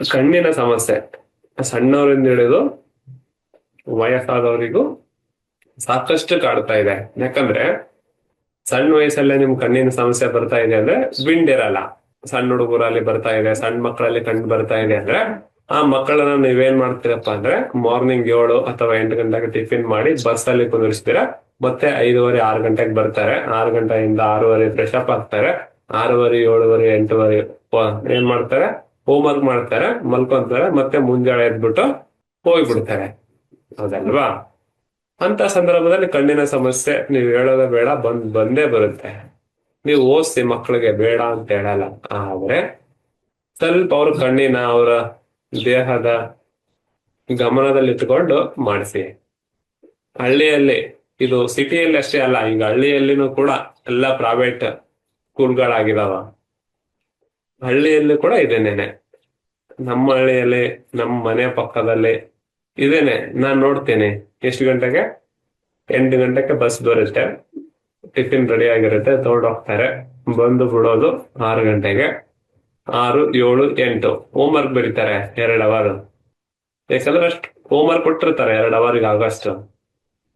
ಕಣ್ಣಿನ ಸಮಸ್ಯೆ. ಸಣ್ಣವರಿಂದ ಹಿಡಿದು ವಯಸ್ಸಾದವರಿಗೂ ಸಾಕಷ್ಟು ಕಾಡ್ತಾ ಇದೆ. ಯಾಕಂದ್ರೆ ಸಣ್ಣ ವಯಸ್ಸಲ್ಲೇ ನಿಮ್ ಕಣ್ಣಿನ ಸಮಸ್ಯೆ ಬರ್ತಾ ಇದೆ ಅಂದ್ರೆ ವಿಂಡ್ ಇರಲ್ಲ. ಸಣ್ಣ ಹುಡುಗರಲ್ಲಿ ಬರ್ತಾ ಇದೆ, ಸಣ್ಣ ಮಕ್ಕಳಲ್ಲಿ ಕಣ್ಣು ಬರ್ತಾ ಇದೆ ಅಂದ್ರೆ ಆ ಮಕ್ಕಳನ್ನ ನೀವೇನ್ ಮಾಡ್ತೀರಪ್ಪ ಅಂದ್ರೆ ಮಾರ್ನಿಂಗ್ ಏಳು ಅಥವಾ ಎಂಟು ಗಂಟೆಗೆ ಟಿಫಿನ್ ಮಾಡಿ ಬಸ್ ಅಲ್ಲಿ ಕುಂದಿರಿಸ್ತೀರ? ಮತ್ತೆ ಐದುವರೆ, ಆರು ಗಂಟೆಗೆ ಬರ್ತಾರೆ. ಆರು ಗಂಟೆಯಿಂದ ಆರೂವರೆ ಫ್ರೆಶ್ ಅಪ್ ಆಗ್ತಾರೆ. ಆರೂವರೆ, ಏಳುವರೆ, ಎಂಟುವರೆ ಏನ್ ಮಾಡ್ತಾರೆ? ಹೋಮ್ ವರ್ಕ್ ಮಾಡ್ತಾರೆ, ಮಲ್ಕೊಂತಾರೆ, ಮತ್ತೆ ಮುಂಜಾನೆ ಎದ್ಬಿಟ್ಟು ಹೋಗ್ಬಿಡ್ತಾರೆ. ಹೌದಲ್ವಾ? ಅಂತ ಸಂದರ್ಭದಲ್ಲಿ ಕಣ್ಣಿನ ಸಮಸ್ಯೆ ನೀವು ಹೇಳೋದ ಬೇಡ, ಬಂದ್, ಬಂದೇ ಬರುತ್ತೆ. ನೀವು ಓದಿಸಿ ಮಕ್ಕಳಿಗೆ ಬೇಡ ಅಂತ ಹೇಳಲ್ಲ. ಆದ್ರೆ ಸ್ವಲ್ಪ ಅವ್ರ ಕಣ್ಣಿನ, ಅವರ ದೇಹದ ಗಮನದಲ್ಲಿಟ್ಟುಕೊಂಡು ಮಾಡಿಸಿ. ಹಳ್ಳಿಯಲ್ಲಿ, ಇದು ಸಿಟಿಯಲ್ಲಿ ಅಷ್ಟೇ ಅಲ್ಲ, ಈಗ ಹಳ್ಳಿಯಲ್ಲಿನೂ ಕೂಡ ಎಲ್ಲ ಪ್ರೈವೇಟ್ ಸ್ಕೂಲ್ಗಳಾಗಿದಾವ ಹಳ್ಳಿಯಲ್ಲಿ ಕೂಡ ಇದೇನೇನೆ. ನಮ್ಮ ಹಳ್ಳಿಯಲ್ಲಿ, ನಮ್ಮ ಮನೆ ಪಕ್ಕದಲ್ಲಿ ಇದೇನೆ. ನಾನ್ ನೋಡ್ತೇನೆ. ಎಷ್ಟು ಗಂಟೆಗೆ? ಎಂಟು ಗಂಟೆಗೆ ಬಸ್ ಬರುತ್ತೆ. ಟಿಫಿನ್ ರೆಡಿ ಆಗಿರುತ್ತೆ. ಹೋಗ್ತಾರೆ ಬಂದು ಬಿಡೋದು ಆರು ಗಂಟೆಗೆ. ಆರು, ಏಳು, ಎಂಟು. ಹೋಮ್ ವರ್ಕ್ ಬರೀತಾರೆ ಎರಡು ಅವರ್ ಯಾಕಂದ್ರೆ ಅಷ್ಟು ಹೋಮ್ ವರ್ಕ್ ಕೊಟ್ಟಿರ್ತಾರೆ ಎರಡ್ ಅವರ್ಗೆ ಆಗಸ್ಟ್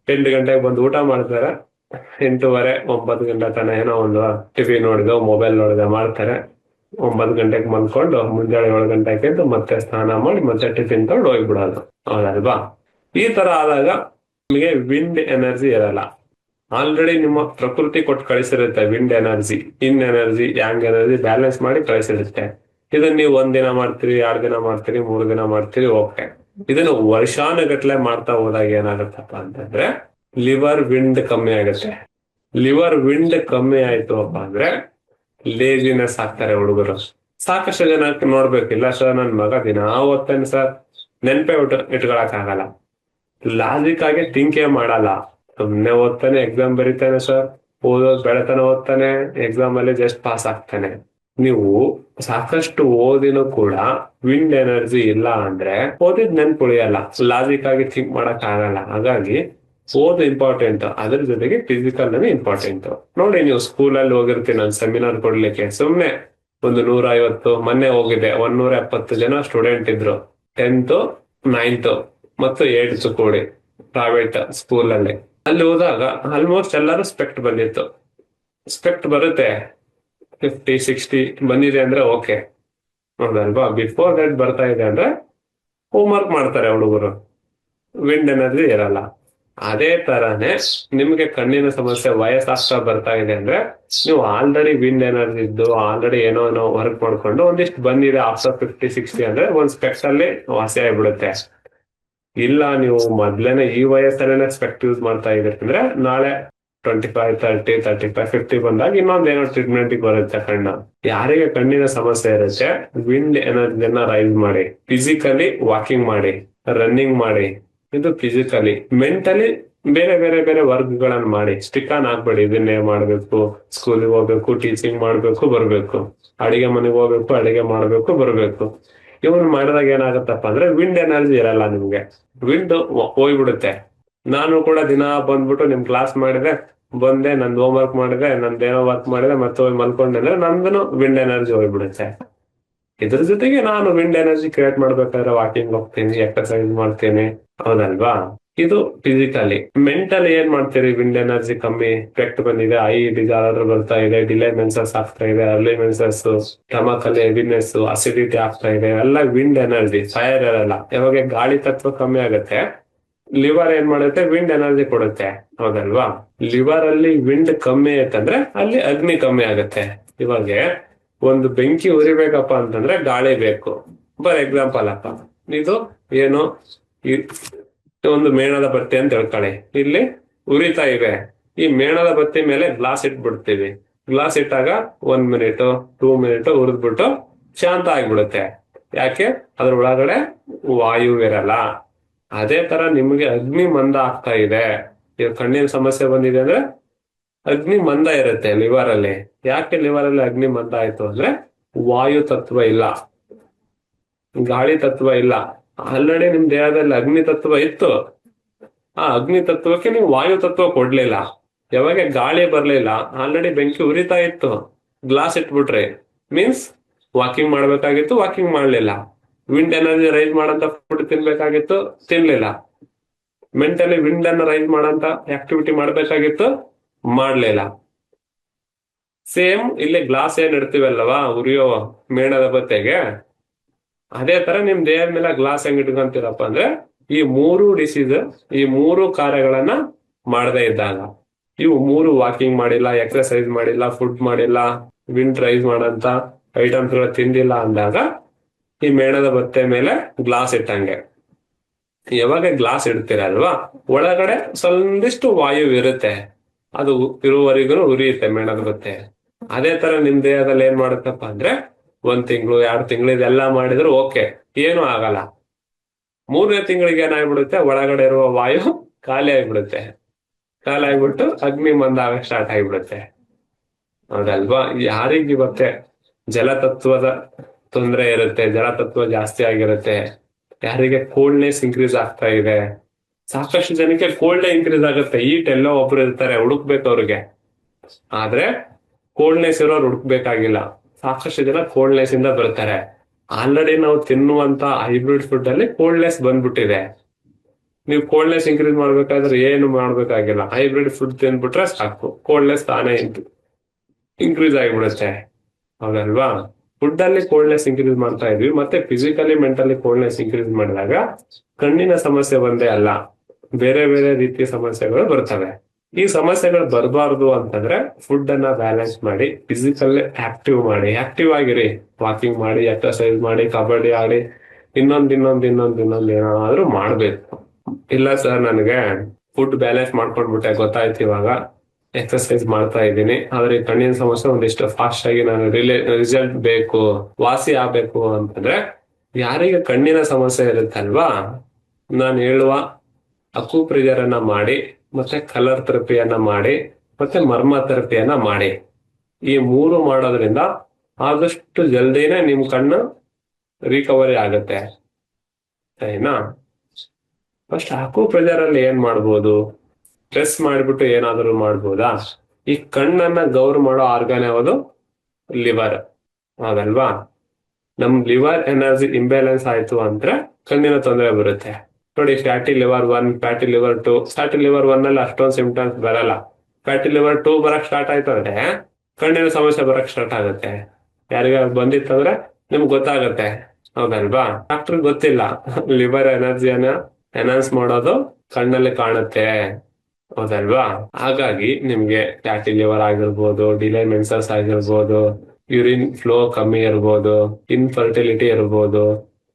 ಎಂಟು ಗಂಟೆಗೆ ಬಂದು ಊಟ ಮಾಡ್ತಾರೆ. ಎಂಟೂವರೆ, ಒಂಬತ್ತು ಗಂಟೆ ತನಕ ಏನೋ ಒಂದು ಟಿವಿ ನೋಡಿದೋ ಮೊಬೈಲ್ ನೋಡಿದ ಮಾಡ್ತಾರೆ. ಒಂಬತ್ತು ಗಂಟೆಗೆ ಮಲ್ಕೊಂಡು ಮುಂಜಾನೆ ಏಳು ಗಂಟೆಗೆ ಎದ್ದು ಮತ್ತೆ ಸ್ನಾನ ಮಾಡಿ ಮತ್ತೆ ಟಿಫಿನ್ ತಗೊಂಡು ಹೋಗ್ಬಿಡೋದು ಹೌದಲ್ವಾ? ಈ ತರ ಆದಾಗ ನಿಮಗೆ ವಿಂಡ್ ಎನರ್ಜಿ ಇರಲ್ಲ. ಆಲ್ರೆಡಿ ನಿಮ್ಮ ಪ್ರಕೃತಿ ಕೊಟ್ಟು ಕಳಿಸಿರುತ್ತೆ wind energy yin energy yang energy balance ಮಾಡಿ ಕಳಿಸಿರುತ್ತೆ. ಇದನ್ನ ನೀವು ಒಂದ್ ದಿನ ಮಾಡ್ತೀರಿ, ಎರಡು ದಿನ ಮಾಡ್ತೀರಿ, ಮೂರ್ ದಿನ ಮಾಡ್ತೀರಿ, ಓಕೆ. ಇದನ್ನು ವರ್ಷಾನುಗಟ್ಲೆ ಮಾಡ್ತಾ ಹೋದಾಗ ಏನಾಗುತ್ತಪ್ಪ ಅಂತಂದ್ರೆ ಲಿವರ್ ವಿಂಡ್ ಕಮ್ಮಿ ಆಗುತ್ತೆ. ಲಿವರ್ ವಿಂಡ್ ಕಮ್ಮಿ ಆಯ್ತು ಅಪ್ಪ ಅಂದ್ರೆ ಲೇಜಿನೆಸ್ ಆಗ್ತಾರೆ ಹುಡುಗರು. ಸಾಕಷ್ಟು ಜನ ನೋಡ್ಬೇಕಿಲ್ಲ ಸರ್ ನನ್ ಮಗ ದಿನ ಓದ್ತಾನೆ ಸರ್ ನೆನ್ಪೆ ಇಟ್ ಇಟ್ಕೊಳಕ್ ಆಗಲ್ಲ ಲಾಜಿಕ್ ಆಗಿ ಥಿಂಕೇ ಮಾಡಲ್ಲ. ಸುಮ್ನೆ ಓದ್ತಾನೆ ಎಕ್ಸಾಮ್ ಬರೀತಾನೆ ಸರ್ ಓದೋ ಬೆಳೆತನ ಓದ್ತಾನೆ ಎಕ್ಸಾಮ್ ಅಲ್ಲಿ ಜಸ್ಟ್ ಪಾಸ್ ಆಗ್ತಾನೆ. ನೀವು ಸಾಕಷ್ಟು ಓದಿನೂ ಕೂಡ ವಿಂಡ್ ಎನರ್ಜಿ ಇಲ್ಲ ಅಂದ್ರೆ ಓದಿದ್ ನೆನ್ಪುಳಿಯಲ್ಲ ಲಾಜಿಕ್ ಆಗಿ ಥಿಂಕ್ ಮಾಡಕ್ ಆಗಲ್ಲ ಹಾಗಾಗಿ ಓದು ಇಂಪಾರ್ಟೆಂಟ್ ಅದ್ರ ಜೊತೆಗೆ ಫಿಸಿಕಲ್ ಇಂಪಾರ್ಟೆಂಟ್ ನೋಡಿ, ನೀವು ಸ್ಕೂಲಲ್ಲಿ ಹೋಗಿರ್ತೀನಿ ನಾನು ಸೆಮಿನಾರ್ ಕೊಡ್ಲಿಕ್ಕೆ. ಸುಮ್ನೆ ಒಂದು ನೂರ ಐವತ್ತು ಮೊನ್ನೆ ಹೋಗಿದ್ದೆ ನೂರ ಎಪ್ಪತ್ತು ಜನ ಸ್ಟೂಡೆಂಟ್ ಇದ್ರು. ಟೆಂತ್ ನೈನ್ತ್ ಮತ್ತು ಏಟ್ತ್ ಕೂಡಿ ಪ್ರೈವೇಟ್ ಸ್ಕೂಲ್ ಅಲ್ಲಿ. ಅಲ್ಲಿ ಹೋದಾಗ ಆಲ್ಮೋಸ್ಟ್ ಎಲ್ಲರೂ ಸ್ಪೆಕ್ಟ್ ಬಂದಿತ್ತು. ಸ್ಪೆಕ್ಟ್ ಬರುತ್ತೆ. ಫಿಫ್ಟಿ ಸಿಕ್ಸ್ಟಿ ಬಂದಿದೆ ಅಂದ್ರೆ ಓಕೆ ಹೌದಲ್ವಾ ಬಿಫೋರ್ ದಟ್ ಬರ್ತಾ ಇದೆ ಅಂದ್ರೆ ಹೋಮ್ ವರ್ಕ್ ಮಾಡ್ತಾರೆ ಹುಡುಗರು. ವಿಂಡ್ ಎನರ್ಜಿ ಇರಲ್ಲ. ಅದೇ ತರಾನೇ ನಿಮ್ಗೆ ಕಣ್ಣಿನ ಸಮಸ್ಯೆ, ವಯಸ್ಸಾಗ್ತಾ ಬರ್ತಾ ಇದೆ ಅಂದ್ರೆ ನೀವು ಆಲ್ರೆಡಿ ವಿಂಡ್ ಎನರ್ಜಿ ಇದ್ದು ಆಲ್ರೆಡಿ ಏನೋ ಏನೋ ವರ್ಕ್ ಮಾಡ್ಕೊಂಡು ಒಂದಿಷ್ಟು ಬಂದಿದೆ ಆಫ್ಟರ್ ಫಿಫ್ಟಿ ಸಿಕ್ಸ್ಟಿ ಅಂದ್ರೆ ಒಂದ್ ಸ್ಪೆಕ್ಸ್ ಅಲ್ಲಿ ವಾಸಿ ಆಗ್ಬಿಡುತ್ತೆ. ಇಲ್ಲ, ನೀವು ಮೊದ್ಲೇನೆ ಈ ವಯಸ್ಸಲ್ಲೇನೆ ಸ್ಪೆಕ್ಟ್ ಯೂಸ್ ಮಾಡ್ತಾ ಇದ್ರೆ ನಾಳೆ twenty five thirty thirty five fifty ಬಂದಾಗ ಇನ್ನೊಂದ್ ಏನೋ ಟ್ರೀಟ್ಮೆಂಟ್ ಬರುತ್ತೆ ಕಣ್ಣ. ಯಾರಿಗೆ ಕಣ್ಣಿನ ಸಮಸ್ಯೆ ಇರುತ್ತೆ ವಿಂಡ್ ಎನರ್ಜಿಯನ್ನ ರೈಸ್ ಮಾಡಿ ಫಿಸಿಕಲಿ ವಾಕಿಂಗ್ ಮಾಡಿ ರನ್ನಿಂಗ್ ಮಾಡಿ ಇದು ಫಿಸಿಕಲಿ ಮೆಂಟಲಿ ಬೇರೆ ಬೇರೆ ಬೇರೆ ವರ್ಕ್ ಗಳನ್ನ ಮಾಡಿ. ಸ್ಟಿಕ್ ಆನ್ ಆಗ್ಬೇಡಿ. ಇದನ್ನೇ ಮಾಡ್ಬೇಕು. ಸ್ಕೂಲಿಗೆ ಹೋಗ್ಬೇಕು ಟೀಚಿಂಗ್ ಮಾಡ್ಬೇಕು, ಬರ್ಬೇಕು. ಅಡಿಗೆ ಮನೆಗೆ ಹೋಗ್ಬೇಕು, ಅಡಿಗೆ ಮಾಡ್ಬೇಕು, ಬರ್ಬೇಕು. ಇವನ್ ಮಾಡಿದಾಗ ಏನಾಗತ್ತಪ್ಪ ಅಂದ್ರೆ ವಿಂಡ್ ಎನರ್ಜಿ ಇರಲ್ಲ ನಿಮ್ಗೆ. ವಿಂಡ್ ಹೋಗ್ಬಿಡುತ್ತೆ. ನಾನು ಕೂಡ ದಿನ ಬಂದ್ಬಿಟ್ಟು ನಿಮ್ ಕ್ಲಾಸ್ ಮಾಡಿದೆ. ಬಂದೆ, ನಂದು ಹೋಮ್ ವರ್ಕ್ ಮಾಡಿದೆ ನಂದೇನೋ ವರ್ಕ್ ಮಾಡಿದೆ, ಮತ್ತೆ ಹೋಗಿ ಮಲ್ಕೊಂಡೆ ಅಂದ್ರೆ ನಂದನು ವಿಂಡ್ ಎನರ್ಜಿ ಹೋಗ್ಬಿಡುತ್ತೆ. ಇದ್ರ ಜೊತೆಗೆ ನಾನು ವಿಂಡ್ ಎನರ್ಜಿ ಕ್ರಿಯೇಟ್ ಮಾಡ್ಬೇಕಾದ್ರೆ ವಾಕಿಂಗ್ ಹೋಗ್ತೀನಿ ಎಕ್ಸರ್ಸೈಸ್ ಮಾಡ್ತೀನಿ. ಹೌದಲ್ವಾ ಇದು ಫಿಸಿಕಲಿ ಮೆಂಟಲಿ ಏನ್ ಮಾಡ್ತೀರಿ? ವಿಂಡ್ ಎನರ್ಜಿ ಕಮ್ಮಿ ಎಫೆಕ್ಟ್ ಬಂದಿದೆ ಐ ಡಿಸಾರ್ಡರ್ ಬರ್ತಾ ಇದೆ ಡಿಲೇ ಮೆನ್ಸಸ್ ಆಗ್ತಾ ಇದೆ ಅರ್ಲಿ ಮೆನ್ಸಸ್ ಸ್ಟಮಕ್ ಅಲ್ಲಿ ಹೆವಿನೆಸ್ ಅಸಿಡಿಟಿ ಆಗ್ತಾ ಇದೆ, ಎಲ್ಲ ವಿಂಡ್ ಎನರ್ಜಿ ಫೈರ್ ಇರಲ್ಲ ಯಾವಾಗ ಗಾಳಿ ತತ್ವ ಕಮ್ಮಿ ಆಗುತ್ತೆ ಲಿವರ್ ಏನ್ ಮಾಡುತ್ತೆ? ವಿಂಡ್ ಎನರ್ಜಿ ಕೊಡುತ್ತೆ. ಹೌದಲ್ವಾ? ಲಿವರ್ ಅಲ್ಲಿ ವಿಂಡ್ ಕಮ್ಮಿ ಆಯ್ತಂದ್ರೆ ಅಲ್ಲಿ ಅಗ್ನಿ ಕಮ್ಮಿ ಆಗುತ್ತೆ. ಇವಾಗ ಒಂದು ಬೆಂಕಿ ಉರಿಬೇಕಪ್ಪ ಅಂತಂದ್ರೆ ಗಾಳಿ ಬೇಕು. ಫಾರ್ ಎಕ್ಸಾಂಪಲ್ ಅಪ್ಪ, ಇದು ಏನು ಒಂದು ಮೇಣದ ಬತ್ತಿ ಅಂತ ಹೇಳ್ಕೊಳ್ಳಿ ಇಲ್ಲಿ ಉರಿತಾ ಇದೆ ಈ ಮೇಣದ ಬತ್ತಿ ಮೇಲೆ ಗ್ಲಾಸ್ ಇಟ್ಬಿಡ್ತೀವಿ. ಗ್ಲಾಸ್ ಇಟ್ಟಾಗ ಒಂದ್ ಮಿನಿಟ್ ಟೂ ಮಿನಿಟ್ ಉರಿದ್ಬಿಟ್ಟು ಶಾಂತ ಆಗ್ಬಿಡುತ್ತೆ. ಯಾಕೆ? ಅದ್ರ ಒಳಗಡೆ ವಾಯು ಇರಲ್ಲ. ಅದೇ ತರ ನಿಮ್ಗೆ ಅಗ್ನಿ ಮಂದ ಆಗ್ತಾ ಇದೆ. ಈಗ ಕಣ್ಣಿನ ಸಮಸ್ಯೆ ಬಂದಿದೆ ಅಂದ್ರೆ ಅಗ್ನಿ ಮಂದ ಇರುತ್ತೆ ಲಿವರ್ ಅಲ್ಲಿ ಯಾಕೆ ಲಿವರ್ ಅಲ್ಲಿ ಅಗ್ನಿ ಮಂದ ಆಯ್ತು ಅಂದ್ರೆ ವಾಯು ತತ್ವ ಇಲ್ಲ. ಗಾಳಿ ತತ್ವ ಇಲ್ಲ. ಆಲ್ರೆಡಿ ನಿಮ್ ದೇಹದಲ್ಲಿ ಅಗ್ನಿ ತತ್ವ ಇತ್ತು. ಆ ಅಗ್ನಿ ತತ್ವಕ್ಕೆ ನೀವು ವಾಯು ತತ್ವ ಕೊಡ್ಲಿಲ್ಲ. ಯಾವಾಗ ಗಾಳಿ ಬರ್ಲಿಲ್ಲ, ಆಲ್ರೆಡಿ ಬೆಂಕಿ ಉರಿತಾ ಇತ್ತು. ಗ್ಲಾಸ್ ಇಟ್ಬಿಟ್ರಿ. ಮೀನ್ಸ್ ವಾಕಿಂಗ್ ಮಾಡ್ಬೇಕಾಗಿತ್ತು ವಾಕಿಂಗ್ ಮಾಡ್ಲಿಲ್ಲ. ವಿಂಡ್ ಎನರ್ಜಿ ರೈಸ್ ಮಾಡಂತ ಫುಡ್ ತಿನ್ಬೇಕಾಗಿತ್ತು, ತಿನ್ಲಿಲ್ಲ. ಮೆಂಟಲಿ ವಿಂಡ್ ಅನ್ನ ರೈಸ್ ಮಾಡಂತ ಆಕ್ಟಿವಿಟಿ ಮಾಡ್ಬೇಕಾಗಿತ್ತು, ಮಾಡ್ಲಿಲ್ಲ. ಸೇಮ್ ಇಲ್ಲಿ ಗ್ಲಾಸ್ ಏನ್ ಇಡ್ತೀವಲ್ವಾ ಉರಿಯೋ ಮೇಣದ ಬತ್ತೆಗೆ? ಅದೇ ತರ ನಿಮ್ ದೇಹದ ಮೇಲೆ ಗ್ಲಾಸ್ ಹೆಂಗ್ ಇಟ್ಕೊಂತೀರಪ್ಪ ಅಂದ್ರೆ ಈ ಮೂರು ಡಿಸೀಸ್ ಈ ಮೂರು ಕಾರ್ಯಗಳನ್ನ ಮಾಡದೇ ಇದ್ದಾಗ. ಇವು ಮೂರು ವಾಕಿಂಗ್ ಮಾಡಿಲ್ಲ ಎಕ್ಸರ್ಸೈಸ್ ಮಾಡಿಲ್ಲ ಫುಡ್ ಮಾಡಿಲ್ಲ ವಿಂಡ್ ರೈಸ್ ಮಾಡಂತ ಐಟಮ್ಸ್ಗಳು ತಿಂದಿಲ್ಲ ಅಂದಾಗ ಈ ಮೇಣದ ಬತ್ತೆ ಮೇಲೆ ಗ್ಲಾಸ್ ಇಟ್ಟಂಗೆ. ಯಾವಾಗ ಗ್ಲಾಸ್ ಇಡ್ತೀರಲ್ವಾ ಒಳಗಡೆ ಸ್ವಲ್ಪಿಷ್ಟು ವಾಯು ಇರುತ್ತೆ. ಅದು ಇರುವವರೆಗೂ ಉರಿಯುತ್ತೆ ಮೇಣದ ಬತ್ತೆ. ಅದೇ ತರ ನಿಮ್ ದೇಹದಲ್ಲಿ ಏನ್ ಮಾಡುತ್ತಪ್ಪ ಅಂದ್ರೆ ಒಂದ್ ತಿಂಗಳು, ಎರಡು ತಿಂಗಳು ಇದೆಲ್ಲ ಮಾಡಿದ್ರು ಓಕೆ. ಏನು ಆಗಲ್ಲ. ಮೂರನೇ ತಿಂಗಳಿಗೆ ಏನಾಗ್ಬಿಡುತ್ತೆ? ಒಳಗಡೆ ಇರುವ ವಾಯು ಖಾಲಿ ಆಗ್ಬಿಡುತ್ತೆ. ಖಾಲಿ ಆಗ್ಬಿಟ್ಟು ಅಗ್ನಿ ಮಂದ ಆಗಕ್ ಸ್ಟಾರ್ಟ್ ಆಗಿಬಿಡುತ್ತೆ. ಹೌದಲ್ವಾ ಯಾರಿಗೆ ಇವತ್ತೆ ಜಲತತ್ವದ ತೊಂದರೆ ಇರುತ್ತೆ. ಜಲತತ್ವ ಜಾಸ್ತಿ ಆಗಿರುತ್ತೆ. ಯಾರಿಗೆ ಕೋಲ್ಡ್ನೆಸ್ ಇನ್ಕ್ರೀಸ್ ಆಗ್ತಾ ಇದೆ. ಸಾಕಷ್ಟು ಜನಕ್ಕೆ ಕೋಲ್ಡ್ ಇನ್ಕ್ರೀಸ್ ಆಗುತ್ತೆ. ಈಟ್ ಎಲ್ಲೋ ಒಬ್ರು ಇರ್ತಾರೆ, ಹುಡುಕ್ಬೇಕು ಅವ್ರಿಗೆ. ಆದ್ರೆ ಕೋಲ್ಡ್ನೆಸ್ ಇರೋರು ಹುಡುಕ್ಬೇಕಾಗಿಲ್ಲ. ಸಾಕಷ್ಟು ಜನ ಕೋಲ್ಡ್ನೆಸ್ ಇಂದ ಬರ್ತಾರೆ. ಆಲ್ರೆಡಿ ನಾವು ತಿನ್ನುವಂತ ಹೈಬ್ರಿಡ್ ಫುಡ್ ಅಲ್ಲಿ ಕೋಲ್ಡ್ನೆಸ್ ಬಂದ್ಬಿಟ್ಟಿದೆ. ನೀವು ಕೋಲ್ಡ್ನೆಸ್ ಇನ್ಕ್ರೀಸ್ ಮಾಡ್ಬೇಕಾದ್ರೆ ಏನು ಮಾಡ್ಬೇಕಾಗಿಲ್ಲ. ಹೈಬ್ರಿಡ್ ಫುಡ್ ತಿನ್ಬಿಟ್ರೆ ಸಾಕು. ಕೋಲ್ಡ್ನೆಸ್ ತಾನೇ ಇನ್ಕ್ರೀಸ್ ಆಗಿಬಿಡುತ್ತೆ. ಹೌದಲ್ವಾ? ಫುಡ್ ಅಲ್ಲಿ ಕೋಲ್ಡ್ನೆಸ್ ಇನ್ಕ್ರೀಸ್ ಮಾಡ್ತಾ ಇದ್ವಿ. ಮತ್ತೆ ಫಿಸಿಕಲಿ ಮೆಂಟಲಿ ಕೋಲ್ಡ್ನೆಸ್ ಇನ್ಕ್ರೀಸ್ ಮಾಡಿದಾಗ ಕಣ್ಣಿನ ಸಮಸ್ಯೆ ಒಂದೇ ಅಲ್ಲ. ಬೇರೆ ಬೇರೆ ರೀತಿಯ ಸಮಸ್ಯೆಗಳು ಬರ್ತವೆ. ಈ ಸಮಸ್ಯೆಗಳು ಬರಬಾರ್ದು ಅಂತಂದ್ರೆ ಫುಡ್ ಅನ್ನ ಬ್ಯಾಲೆನ್ಸ್ ಮಾಡಿ ಫಿಸಿಕಲ್ ಆಕ್ಟಿವ್ ಮಾಡಿ ಆಕ್ಟಿವ್ ಆಗಿರಿ. ವಾಕಿಂಗ್ ಮಾಡಿ ಎಕ್ಸರ್ಸೈಸ್ ಮಾಡಿ, ಕಬಡ್ಡಿ ಆಡಿ, ಇನ್ನೊಂದ್ ಇನ್ನೊಂದ್ ಇನ್ನೊಂದ್ ಇನ್ನೊಂದ್ ಏನಾದ್ರು ಮಾಡ್ಬೇಕು. ಇಲ್ಲ ಸರ್ ನನಗೆ ಫುಡ್ ಬ್ಯಾಲೆನ್ಸ್ ಮಾಡ್ಕೊಂಡ್ಬಿಟ್ಟೆ, ಗೊತ್ತಾಯ್ತು ಇವಾಗ. ಎಕ್ಸರ್ಸೈಸ್ ಮಾಡ್ತಾ ಇದ್ದೀನಿ. ಆದ್ರೆ ಈ ಕಣ್ಣಿನ ಸಮಸ್ಯೆ ಒಂದಿಷ್ಟು ಫಾಸ್ಟ್ ಆಗಿ ನಾನು ರಿಲೇ ರಿಸಲ್ಟ್ ಬೇಕು, ವಾಸಿ ಆಗ್ಬೇಕು ಅಂತಂದ್ರೆ ಯಾರಿಗೆ ಕಣ್ಣಿನ ಸಮಸ್ಯೆ ಇರುತ್ತಲ್ವಾ? ನಾನು ಹೇಳುವ ಅಕ್ಕು ಅನ್ನ ಮಾಡಿ ಮತ್ತೆ ಕಲರ್ ಥೆರಪಿಯನ್ನ ಮಾಡಿ, ಮತ್ತೆ ಮರ್ಮ ಥೆರಪಿಯನ್ನ ಮಾಡಿ. ಈ ಮೂರು ಮಾಡೋದ್ರಿಂದ ಆದಷ್ಟು ಜಲ್ದಿನೇ ನಿಮ್ ಕಣ್ಣು ರಿಕವರಿ ಆಗುತ್ತೆ. ಸರಿನಾ? ಫಸ್ಟ್ ಅಕುಪ್ರೆಜರ್ ಅಲ್ಲಿ ಏನ್ ಮಾಡ್ಬೋದು? ಸ್ಟ್ರೆಸ್ ಮಾಡಿಬಿಟ್ಟು ಏನಾದರೂ ಮಾಡ್ಬೋದಾ? ಈ ಕಣ್ಣನ್ನ ಗೌರ್ ಮಾಡೋ ಆರ್ಗನ್ ಯಾವುದು? ಲಿವರ್ ಹೌದಲ್ವಾ ನಮ್ ಲಿವರ್ ಎನರ್ಜಿ ಇಂಬ್ಯಾಲೆನ್ಸ್ ಆಯ್ತು ಅಂದ್ರೆ ಕಣ್ಣಿನ ತೊಂದರೆ ಬರುತ್ತೆ. ನೋಡಿ fatty liver one fatty liver two fatty liver one ಅಲ್ಲಿ ಅಷ್ಟೊಂದು ಸಿಂಪ್ಟಮ್ಸ್ ಬರಲ್ಲ. ಫ್ಯಾಟಿ ಲಿವರ್ ಟೂ ಬರಕ್ ಸ್ಟಾರ್ಟ್ ಆಯ್ತು ಅಂದ್ರೆ ಕಣ್ಣಿನ ಸಮಸ್ಯೆ ಬರಕ್ ಸ್ಟಾರ್ಟ್ ಆಗುತ್ತೆ. ಯಾರಿಗ ಬಂದಿತ್ತಂದ್ರೆ ನಿಮ್ಗೆ ಗೊತ್ತಾಗತ್ತೆ. ಹೌದಲ್ವಾ? ಡಾಕ್ಟರ್ ಗೊತ್ತಿಲ್ಲ. ಲಿವರ್ ಎನರ್ಜಿಯನ್ನ ಎನೌನ್ಸ್ ಮಾಡೋದು ಕಣ್ಣಲ್ಲಿ ಕಾಣುತ್ತೆ. ಹೌದಲ್ವಾ? ಹಾಗಾಗಿ ನಿಮ್ಗೆ ಫ್ಯಾಟಿ ಲಿವರ್ ಆಗಿರ್ಬೋದು ಡಿಲೈ ಮೆನ್ಸಸ್ ಆಗಿರ್ಬೋದು ಯೂರಿನ್ ಫ್ಲೋ ಕಮ್ಮಿ ಇರ್ಬೋದು ಇನ್ಫರ್ಟಿಲಿಟಿ ಇರ್ಬೋದು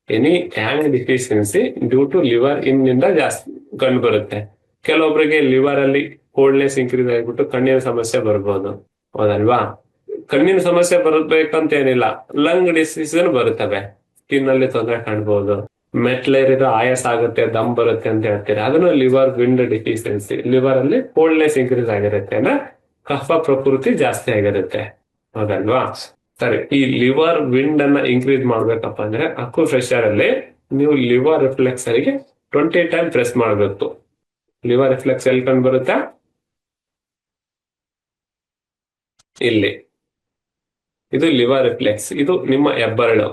any hang deficiency due to liver ಇನ್ನಿಂದ ಜಾಸ್ತಿ ಕಂಡು ಬರುತ್ತೆ. ಕೆಲವೊಬ್ಬರಿಗೆ ಲಿವರ್ ಅಲ್ಲಿ ಕೋಲ್ಡ್ನೆಸ್ ಇನ್ಕ್ರೀಸ್ ಆಗಿಬಿಟ್ಟು ಕಣ್ಣಿನ ಸಮಸ್ಯೆ ಬರ್ಬೋದು. ಹೌದಲ್ವಾ? ಕಣ್ಣಿನ ಸಮಸ್ಯೆ ಬರಬೇಕಂತ ಏನಿಲ್ಲ ಲಂಗ್ ಡಿಸೀಸ್ ಬರುತ್ತವೆ. ಸ್ಕಿನ್ ಅಲ್ಲಿ ತೊಂದರೆ ಕಾಣ್ಬೋದು. ಮೆಟ್ಲೇರಿದ್ರೆ ಆಯಾಸ ಆಗುತ್ತೆ, ದಮ್ ಬರುತ್ತೆ ಅಂತ ಹೇಳ್ತೀರಾ? ಅದನ್ನು ಲಿವರ್ ವಿಂಡ್ ಡಿಫಿಷಿಯನ್ಸಿ ಲಿವರ್ ಅಲ್ಲಿ ಕೋಲ್ಡ್ನೆಸ್ ಇನ್ಕ್ರೀಸ್ ಆಗಿರುತ್ತೆ. ಅಂದ್ರೆ ಕಫ ಪ್ರಕೃತಿ ಜಾಸ್ತಿ ಆಗಿರುತ್ತೆ. ಹೌದಲ್ವಾ? ಸರಿ, ಈ ಲಿವರ್ ವಿಂಡ್ ಅನ್ನ ಇನ್ಕ್ರೀಸ್ ಮಾಡ್ಬೇಕಪ್ಪ ಅಂದ್ರೆ ಅಕ್ಕು ಫ್ರೆಶರ್ ಅಲ್ಲಿ ನೀವು ಲಿವರ್ ರಿಫ್ಲೆಕ್ಸ್ಗೆ ಟ್ವೆಂಟಿ ಟೈಮ್ ಪ್ರೆಸ್ ಮಾಡಬೇಕು. ಲಿವರ್ ರಿಫ್ಲೆಕ್ಸ್ ಎಲ್ಲಿ ಕಂಡು ಬರುತ್ತೆ? ಇಲ್ಲಿ. ಇದು ಲಿವರ್ ರಿಫ್ಲೆಕ್ಸ್ ಇದು ನಿಮ್ಮ ಹೆಬ್ಬರಳು.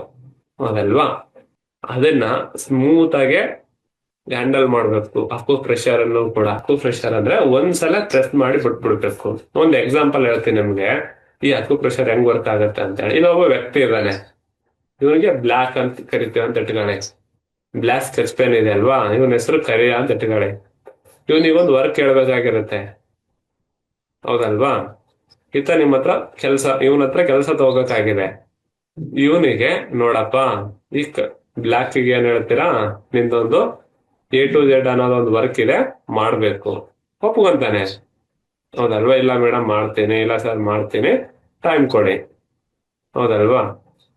ಅದಲ್ವಾ ಅದನ್ನ ಸ್ಮೂತ್ ಆಗಿ ಹ್ಯಾಂಡಲ್ ಮಾಡ್ಬೇಕು. ಅಕ್ಕು ಪ್ರೆಷರ್ ಅನ್ನು ಕೂಡ. ಅಕ್ಕು ಪ್ರೆಷರ್ ಅಂದ್ರೆ ಒಂದ್ಸಲ ಪ್ರೆಸ್ ಮಾಡಿ ಬಿಟ್ಬಿಡ್ಬೇಕು. ಒಂದು ಎಕ್ಸಾಂಪಲ್ ಹೇಳ್ತೀನಿ ನಿಮ್ಗೆ. ಈ ಹತ್ತು ಪ್ರೆಷರ್ ಹೆಂಗ್ ವರ್ಕ್ ಆಗುತ್ತೆ ಅಂತ ಹೇಳಿ ಇನ್ನೊಬ್ಬ ವ್ಯಕ್ತಿ ಇದ್ದಾನೆ. ಇವನಿಗೆ ಬ್ಲಾಕ್ ಅಂತ ಕರಿತೀವಿ ಅಂತ ಇಟ್ಕೊಳ್ಳಿ. ಬ್ಲಾಕ್ ಸ್ಕೆಚ್ ಪೆನ್ ಇದೆ ಅಲ್ವಾ? ಇವನ ಹೆಸರು ಕರಿಯ ಅಂತ ಇಟ್ಕೊಳ್ಳಿ. ಇವನಿಗೊಂದು ವರ್ಕ್ ಹೇಳ್ಬೇಕಾಗಿರುತ್ತೆ. ಹೌದಲ್ವಾ? ಈತ ನಿಮ್ಮ ಹತ್ರ ಕೆಲಸ, ಇವನ ಹತ್ರ ಕೆಲಸ ತಗೋಬೇಕಾಗಿದೆ. ಇವನಿಗೆ ನೋಡಪ್ಪ, ಈ ಬ್ಲಾಕ್ ಏನ್ ಹೇಳ್ತೀರಾ? ನಿಂದೊಂದು ಎ ಟು ಜೆಡ್ ಅನ್ನೋದೊಂದು ವರ್ಕ್ ಇದೆ, ಮಾಡ್ಬೇಕು. ಒಪ್ಕೊಂತಾನೆ. ಹೌದಲ್ವಾ? ಇಲ್ಲ ಮೇಡಮ್ ಮಾಡ್ತೀನಿ, ಇಲ್ಲ ಸರ್ ಮಾಡ್ತೀನಿ. ಟೈಮ್ ಕೊಡಿ. ಹೌದಲ್ವಾ?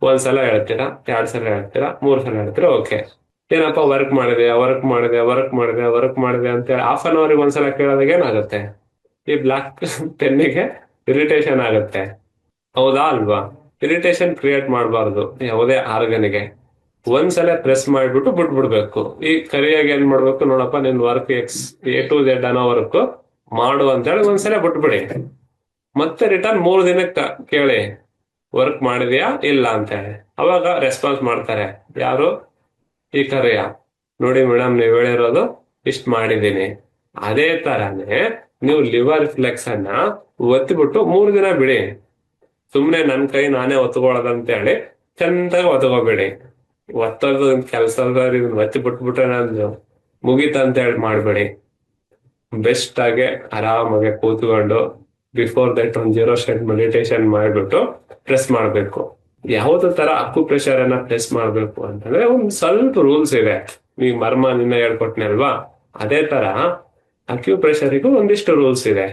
ಒಂದ್ಸಲ ಹೇಳ್ತೀರಾ? ಎರಡ್ ಸಲ ಹೇಳ್ತೀರಾ? ಮೂರ್ ಸಲ ಹೇಳ್ತೀರಾ? ಓಕೆ ಏನಪ್ಪ ವರ್ಕ್ ಮಾಡಿದೆ ವರ್ಕ್ ಮಾಡಿದೆ ವರ್ಕ್ ಮಾಡಿದೆ ವರ್ಕ್ ಮಾಡಿದೆ ಅಂತ ಹೇಳಿ ಹಾಫ್ ಅನ್ ಅವರ್ಗೆ ಒಂದ್ಸಲ ಕೇಳೋದಾಗ ಏನಾಗುತ್ತೆ? ಈ ಬ್ಲಾಕ್ ಪೆನ್ನಿಗೆ ಇರಿಟೇಷನ್ ಆಗುತ್ತೆ. ಹೌದಾ ಅಲ್ವಾ? ಇರಿಟೇಷನ್ ಕ್ರಿಯೇಟ್ ಮಾಡಬಾರ್ದು ಯಾವುದೇ ಆರ್ಗನ್ಗೆ ಒಂದ್ಸಲ ಪ್ರೆಸ್ ಮಾಡಿಬಿಟ್ಟು ಬಿಟ್ಬಿಡ್ಬೇಕು. ಈ ಕರಿಯಾಗಿ ಏನ್ ಮಾಡ್ಬೇಕು ನೋಡಪ್ಪ, ನಿನ್ work X A to Z ಅನ್ನೋ ವರ್ಕ್ ಮಾಡು ಅಂತ ಹೇಳಿ ಒಂದ್ಸಲ ಬಿಟ್ಬಿಡಿ. ಮತ್ತೆ ರಿಟರ್ನ್ ಮೂರು ದಿನಕ್ಕೆ ಕೇಳಿ ವರ್ಕ್ ಮಾಡಿದ್ಯಾ ಇಲ್ಲ ಅಂತ ಹೇಳಿ. ಅವಾಗ ರೆಸ್ಪಾನ್ಸ್ ಮಾಡ್ತಾರೆ, ಯಾರು? ಈ ಕರೆಯ. ನೋಡಿ ಮೇಡಮ್ ನೀವು ಹೇಳಿರೋದು ಇಷ್ಟ ಮಾಡಿದ್ದೀನಿ. ಅದೇ ತರನೇ ನೀವು ಲಿವರ್ ಫ್ಲೆಕ್ಸ್ ಅನ್ನ ಒತ್ತಿಬಿಟ್ಟು ಮೂರು ದಿನ ಬಿಡಿ. ಸುಮ್ನೆ ನನ್ ಕೈ ನಾನೇ ಒತ್ಕೊಳ್ಳೋದಂತ ಹೇಳಿ ಚಂದಾಗಿ ಒತ್ಕೋಬೇಡಿ. ಒತ್ತೋದು ಕೆಲಸ ಒತ್ತಿ ಬಿಟ್ಬಿಟ್ರೆ ನಾನು ಮುಗೀತ ಅಂತ ಹೇಳಿ ಮಾಡಬೇಡಿ. ಬೆಸ್ಟ್ ಆಗಿ ಆರಾಮಾಗಿ ಕೂತ್ಕೊಂಡು ಬಿಫೋರ್ ದಟ್ ಒಂದು ಜೀರೋ ಸೆಂಟ್ ಮೆಡಿಟೇಷನ್ ಮಾಡ್ಬಿಟ್ಟು ಪ್ರೆಸ್ ಮಾಡ್ಬೇಕು. ಯಾವ್ದು ತರ ಅಕ್ಕು ಪ್ರೆಷರ್ ಅನ್ನ ಪ್ರೆಸ್ ಮಾಡ್ಬೇಕು ಅಂತಂದ್ರೆ ಒಂದ್ ಸ್ವಲ್ಪ ರೂಲ್ಸ್ ಇದೆ. ಈ ಮರ್ಮ ನಿನ್ನ ಹೇಳ್ಕೊಟ್ನೆ ಅಲ್ವಾ? ಅದೇ ತರ ಅಕ್ಯೂ ಒಂದಿಷ್ಟು ರೂಲ್ಸ್ ಇದೆ.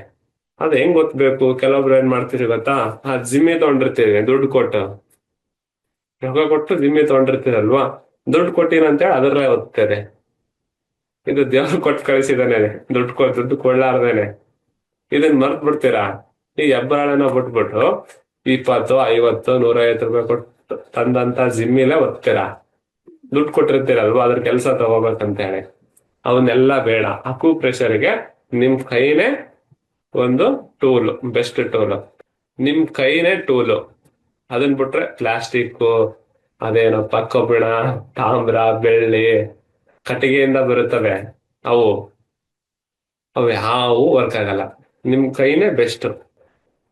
ಅದ್ ಹೆಂಗ್ ಗೊತ್ತಬೇಕು ಕೆಲವೊಬ್ರು ಏನ್ ಮಾಡ್ತೀರಿ ಗೊತ್ತಾ? ಆ ಜಿಮ್ಮಿ ತಗೊಂಡಿರ್ತೀವಿ ದುಡ್ಡು ಕೊಟ್ಟು. ರೊಕ್ಕ ಕೊಟ್ಟು ಜಿಮ್ಮಿ ತಗೊಂಡಿರ್ತೀರಲ್ವಾ ದುಡ್ಡು ಹೇಳಿ ಅದರಲ್ಲೇ ಓದ್ತಾರೆ ಇದು ದೇವ್ರು ಕೊಟ್ಟು ಕಳಿಸಿದಾನೆ ದುಡ್ಡು ದುಡ್ಡು ಕೊಳ್ಳಾರ್ದೇನೆ ಇದನ್ನ ಮರ್ತ್ ಬಿಡ್ತೀರಾ? ಈ ಹೆಬ್ಬಾಳನ ಬಿಟ್ಬಿಟ್ಟು ಇಪ್ಪತ್ತು, ಐವತ್ತು ನೂರೈವತ್ತು ರೂಪಾಯಿ ಕೊಟ್ಟು ತಂದಂತ ಜಿಮ್ಮಿಲೆ ಒತ್ತೀರಾ? ದುಡ್ಡು ಕೊಟ್ಟಿರ್ತೀರಲ್ವಾ? ಅದ್ರ ಕೆಲಸ ತಗೋಬೇಕಂತ ಹೇಳಿ ಅವನ್ನೆಲ್ಲ ಬೇಡ. ಅಕು ಪ್ರೆಷರ್ಗೆ ನಿಮ್ ಕೈನೇ ಒಂದು ಟೂಲ್, ಬೆಸ್ಟ್ ಟೂಲ್. ನಿಮ್ ಕೈನೇ ಟೂಲ್. ಅದನ್ ಬಿಟ್ರೆ ಪ್ಲಾಸ್ಟಿಕ್ ಅದೇನಪ್ಪ ಕಬ್ಬಿಣ ತಾಮ್ರ, ಬೆಳ್ಳಿ, ಕಟ್ಟಿಗೆಯಿಂದ ಬರುತ್ತವೆ. ಅವು. ಅವು ಯಾವೂ ವರ್ಕ್ ಆಗಲ್ಲ. ನಿಮ್ ಕೈನೇ ಬೆಸ್ಟ್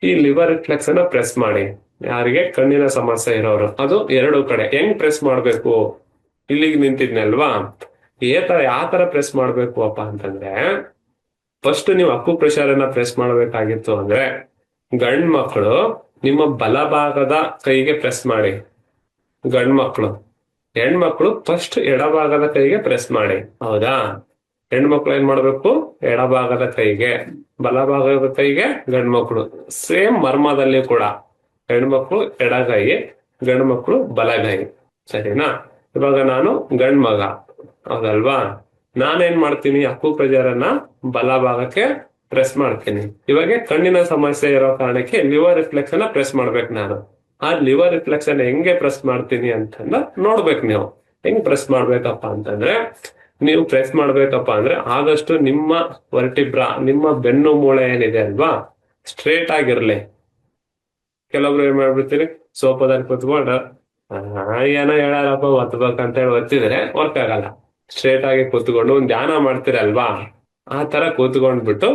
ಈ ಲಿವರ್ ರಿಫ್ಲೆಕ್ಸ್ ಅನ್ನ ಪ್ರೆಸ್ ಮಾಡಿ. ಯಾರಿಗೆ? ಕಣ್ಣಿನ ಸಮಸ್ಯೆ ಇರೋರು. ಅದು ಎರಡು ಕಡೆ. ಹೆಂಗ್ ಪ್ರೆಸ್ ಮಾಡ್ಬೇಕು? ಇಲ್ಲಿಗೆ ನಿಂತಿದ್ನಲ್ವಾ ಏತರ ತರ ಯಾವ ತರ ಪ್ರೆಸ್ ಮಾಡ್ಬೇಕು ಅಪ್ಪ ಅಂತಂದ್ರೆ ಫಸ್ಟ್ ನೀವು ಅಕ್ಕು ಪ್ರೆಷರ್ ಅನ್ನ ಪ್ರೆಸ್ ಮಾಡ್ಬೇಕಾಗಿತ್ತು ಅಂದ್ರೆ, ಗಂಡ್ ಮಕ್ಕಳು ನಿಮ್ಮ ಬಲಭಾಗದ ಕೈಗೆ ಪ್ರೆಸ್ ಮಾಡಿ. ಗಂಡ್ ಮಕ್ಕಳು ಹೆಣ್ಮಕ್ಳು ಫಸ್ಟ್ ಎಡಭಾಗದ ಕೈಗೆ ಪ್ರೆಸ್ ಮಾಡಿ. ಹೌದಾ? ಹೆಣ್ಮಕ್ಳು ಏನ್ ಮಾಡ್ಬೇಕು? ಎಡಭಾಗದ ಕೈಗೆ, ಬಲಭಾಗದ ಕೈಗೆ ಗಂಡ್ಮಕ್ಳು. ಸೇಮ್ ಮರ್ಮದಲ್ಲಿ ಕೂಡ ಹೆಣ್ಮಕ್ಳು ಎಡಗೈ ಗಂಡು ಮಕ್ಳು ಬಲಗೈ. ಸರಿನಾ? ಇವಾಗ ನಾನು ಗಂಡ್ ಮಗ ಹೌದಲ್ವಾ? ನಾನೇನ್ ಮಾಡ್ತೀನಿ? ಅಕ್ಕು ಪ್ರಜರನ್ನ ಬಲಭಾಗಕ್ಕೆ ಪ್ರೆಸ್ ಮಾಡ್ತೀನಿ. ಇವಾಗ ಕಣ್ಣಿನ ಸಮಸ್ಯೆ ಇರೋ ಕಾರಣಕ್ಕೆ ಲಿವರ್ ರಿಫ್ಲೆಕ್ಷನ್ ಪ್ರೆಸ್ ಮಾಡ್ಬೇಕು ನಾನು. ಆ ಲಿವರ್ ರಿಫ್ಲೆಕ್ಷನ್ ಹೆಂಗೆ ಪ್ರೆಸ್ ಮಾಡ್ತೀನಿ ಅಂತಂದ ನೋಡ್ಬೇಕು ನೀವು. ಹೆಂಗ್ ಪ್ರೆಸ್ ಮಾಡ್ಬೇಕಪ್ಪ ಅಂತಂದ್ರೆ ನೀವು ಪ್ರೆಸ್ ಮಾಡ್ಬೇಕಪ್ಪ ಅಂದ್ರೆ ಆದಷ್ಟು ನಿಮ್ಮ ವರ್ಟಿಬ್ರಾ ನಿಮ್ಮ ಬೆನ್ನು ಮೂಳೆ ಏನಿದೆ ಅಲ್ವಾ ಸ್ಟ್ರೇಟ್ ಆಗಿರ್ಲಿ. ಕೆಲವೊಬ್ರು ಏನ್ ಮಾಡ್ಬಿಡ್ತೀರಿ? ಸೋಫಾದಲ್ಲಿ ಕುತ್ಕೊಂಡು ಆ, ಏನೋ ಹೇಳಾರಪ್ಪ ಒತ್ತಬೇಕಂತ ಹೇಳಿ ಒತ್ತಿದ್ರೆ ವರ್ಕ್ ಆಗಲ್ಲ ಸ್ಟ್ರೇಟ್ ಆಗಿ ಕೂತ್ಕೊಂಡು ಒಂದ್ ಧ್ಯಾನ ಮಾಡ್ತೀರಲ್ವಾ? ಆ ತರ ಕೂತ್ಕೊಂಡ್ಬಿಟ್ಟು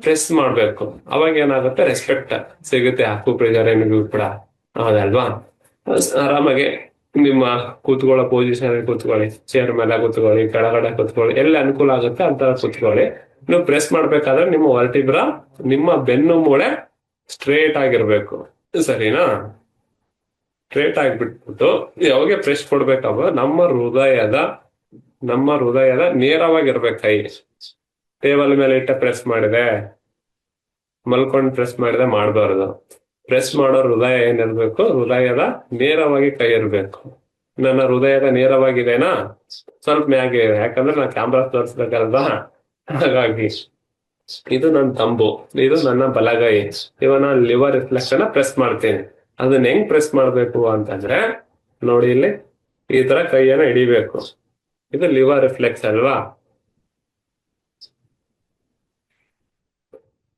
ಪ್ರೆಸ್ ಮಾಡ್ಬೇಕು. ಅವಾಗ ಏನಾಗುತ್ತೆ? ರೆಸ್ಪೆಕ್ಟ್ ಸಿಗುತ್ತೆ. ಹಾಕು ಏನಿಗೂ ಕೂಡ. ಹೌದಲ್ವಾ? ಆರಾಮಾಗಿ ನಿಮ್ಮ ಕೂತ್ಕೊಳ್ಳೋ ಪೊಸಿಷನ್ ಕೂತ್ಕೊಳ್ಳಿ ಚೇರ್ ಮೇಲೆ ಕೂತ್ಕೊಳ್ಳಿ, ಕೆಳಗಡೆ ಕೂತ್ಕೊಳ್ಳಿ, ಎಲ್ಲಿ ಅನುಕೂಲ ಆಗುತ್ತೆ ಅಂತ ಕೂತ್ಕೊಳ್ಳಿ. ನೀವು ಪ್ರೆಸ್ ಮಾಡ್ಬೇಕಾದ್ರೆ ನಿಮ್ಮ ವರ್ಟಿಬ್ರಾ ನಿಮ್ಮ ಬೆನ್ನು ಮೂಳೆ ಸ್ಟ್ರೇಟ್ ಆಗಿರ್ಬೇಕು. ಸರಿನಾ? ಸ್ಟ್ರೇಟ್ ಆಗಿಬಿಟ್ಬಿಟ್ಟು ಯಾವಾಗ ಪ್ರೆಸ್ ಕೊಡ್ಬೇಕಾಗ ನಮ್ಮ ಹೃದಯದ ನಮ್ಮ ಹೃದಯದ ನೇರವಾಗಿರ್ಬೇಕು ಕೈ. ಟೇಬಲ್ ಮೇಲೆ ಇಟ್ಟ ಪ್ರೆಸ್ ಮಾಡಿದೆ, ಮಲ್ಕೊಂಡು ಪ್ರೆಸ್ ಮಾಡಿದೆ ಮಾಡಬಾರ್ದು. ಪ್ರೆಸ್ ಮಾಡೋ ಹೃದಯ ಏನಿರ್ಬೇಕು, ಹೃದಯದ ನೇರವಾಗಿ ಕೈ ಇರ್ಬೇಕು. ನನ್ನ ಹೃದಯದ ನೇರವಾಗಿದೆನಾ? ಸ್ವಲ್ಪ ಮ್ಯಾಗೆ ಇದೆ. ಯಾಕಂದ್ರೆ ನಾ ಕ್ಯಾಮ್ರಾ ತೋರಿಸ್ಬೇಕಲ್ವಾ ಹಾಗಾಗಿ, ಇದು ನನ್ನ ತಂಬು, ಇದು ನನ್ನ ಬಲಗೈ. ಇವನ ಲಿವರ್ ರಿಫ್ಲೆಕ್ಸ್ ಅನ್ನ ಪ್ರೆಸ್ ಮಾಡ್ತೀನಿ. ಅದನ್ನ ಹೆಂಗ್ ಪ್ರೆಸ್ ಮಾಡ್ಬೇಕು ಅಂತಂದ್ರೆ, ನೋಡಿ ಇಲ್ಲಿ, ಈ ತರ ಕೈಯನ್ನ ಹಿಡಿಬೇಕು. ಇದು ಲಿವರ್ ರಿಫ್ಲೆಕ್ಸ್ ಅಲ್ವಾ?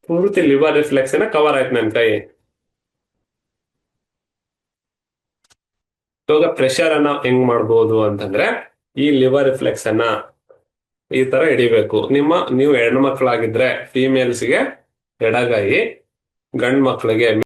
ಪೂರ್ತಿ ಲಿವರ್ ರಿಫ್ಲೆಕ್ಸ್ ಕವರ್ ಆಯ್ತು ನನ್ನ ಕೈ. ಇವಾಗ ಪ್ರೆಷರ್ ಅನ್ನ ಹೆಂಗ್ ಮಾಡ್ಬೋದು ಅಂತಂದ್ರೆ ಈ ಲಿವರ್ ರಿಫ್ಲೆಕ್ಸ್ ಅನ್ನ ಈ ತರ ಹಿಡಿಬೇಕು. ನಿಮ್ಮ, ನೀವು ಹೆಣ್ಮಕ್ಳಾಗಿದ್ರೆ ಫಿಮೇಲ್ಸ್ಗೆ ಎಡಗೈ ಗಂಡ್ ಮಕ್ಳಿಗೆ